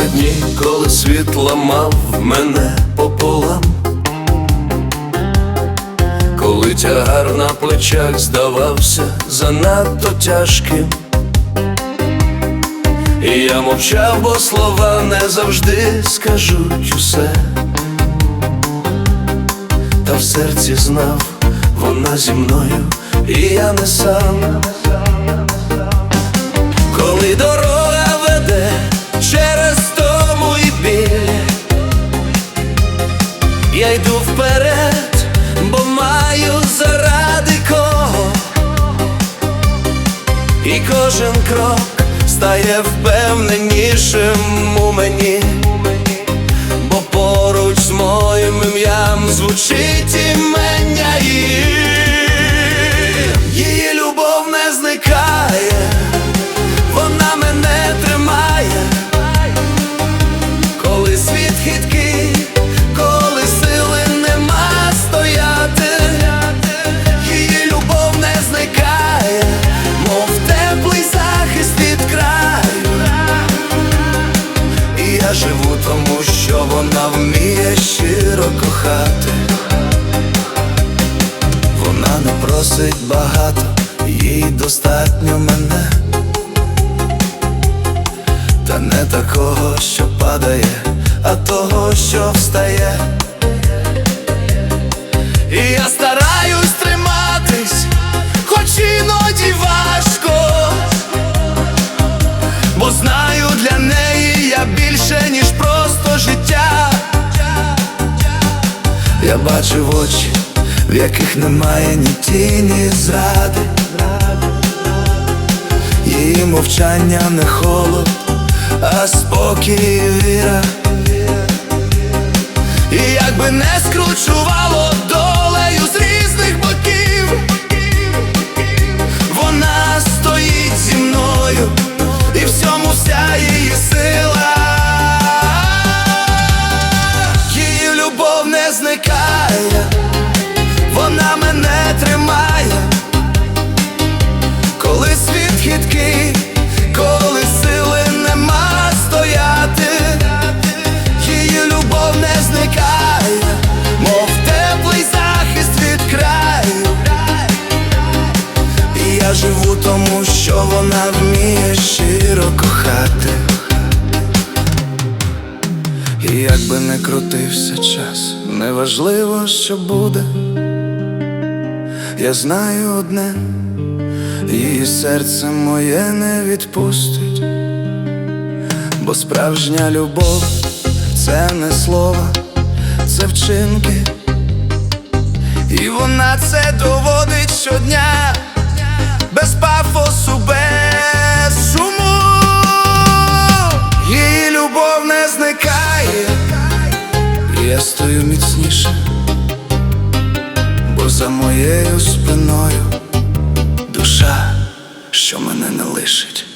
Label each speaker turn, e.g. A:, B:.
A: дні, коли світ ламав мене пополам, коли тягар на плечах здавався занадто тяжким. І я мовчав, бо слова не завжди скажуть усе. Та в серці знав, вона зі мною, і я не сам. Коли дорога і кожен крок стає впевненішим у мені, бо поруч з моїм ім'ям звучить імення її, її любов не зникає щиро. Вона не просить багато, їй достатньо мене. Та не такого, що падає, а того, що встає. Я бачу в очі, в яких немає ні тіні зради. Її мовчання не холод, а спокій віра. І якби не скручувало тому, що вона вміє щиро кохати. І як би не крутився час, неважливо, що буде. Я знаю одне. Її серце моє не відпустить, бо справжня любов це не слова, це вчинки, і вона це доводить щодня, без пафосу, без шуму. Її любов не зникає, і я стою міцніше, бо за моєю спиною душа, що мене не лишить.